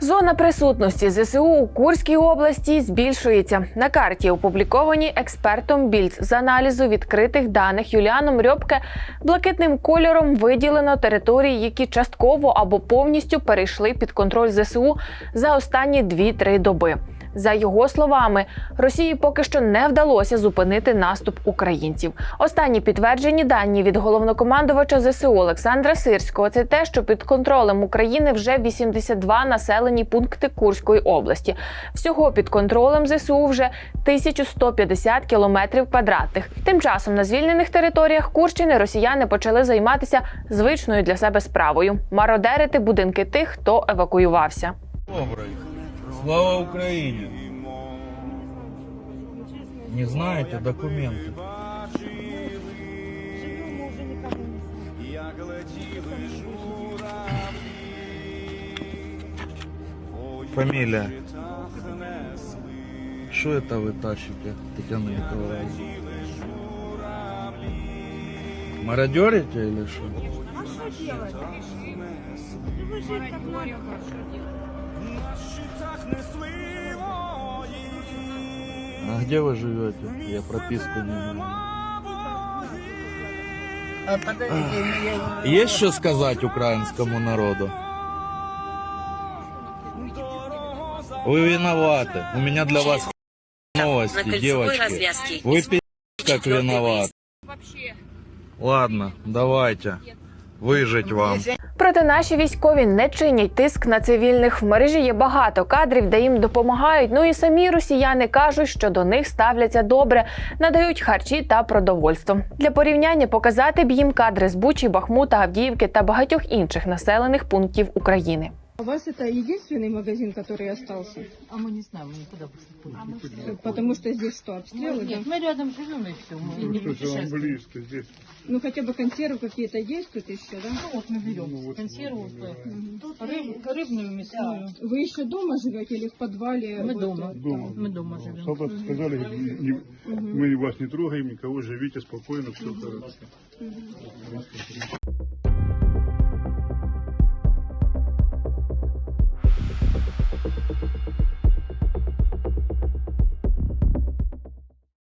Зона присутності ЗСУ у Курській області збільшується. На карті, опублікованій експертом Більц з аналізу відкритих даних Юліаном Рьобке, блакитним кольором виділено території, які частково або повністю перейшли під контроль ЗСУ за останні 2-3 доби. За його словами, Росії поки що не вдалося зупинити наступ українців. Останні підтверджені дані від головнокомандувача ЗСУ Олександра Сирського це те, що під контролем України вже 82 населені пункти Курської області. Всього під контролем ЗСУ вже 1150 кілометрів квадратних. Тим часом на звільнених територіях Курщини росіяни почали займатися звичною для себе справою мародерити будинки тих, хто евакуювався. Добрый. Слава Украине. Не знаете документы? Фамилия. Что это вы тащите, Татьяна Николаевна? Мародерите или что? А что делать? Ну вы же как надо хорошо делать. А где вы живете? Я прописку не знаю. А подождите, ну я... Есть что сказать украинскому народу? Вы виноваты. У меня для вас новости, девочки. Вы пи*** как виноват. Вообще. Ладно, давайте. Выжить вам. Проте наші військові не чинять тиск на цивільних. В мережі є багато кадрів, де їм допомагають. Ну і самі росіяни кажуть, що до них ставляться добре, надають харчі та продовольство. Для порівняння показати б їм кадри з Бучі, Бахмута, Авдіївки та багатьох інших населених пунктів України. У вас это единственный магазин, который остался? А мы не знаем, мы никуда больше не Потому что здесь что, обстрелы? Нет, да? мы рядом живем и все, мы не путешествуем. Ну хотя бы консервы какие-то есть тут еще, да? Ну вот мы берем консерву, рыб- рыбную, мясную. Вы еще дома живете или в подвале? Мы Вот, дома. Дома. Мы дома живем. Солдаты сказали, не- мы вас не трогаем, никого живите спокойно, все хорошо.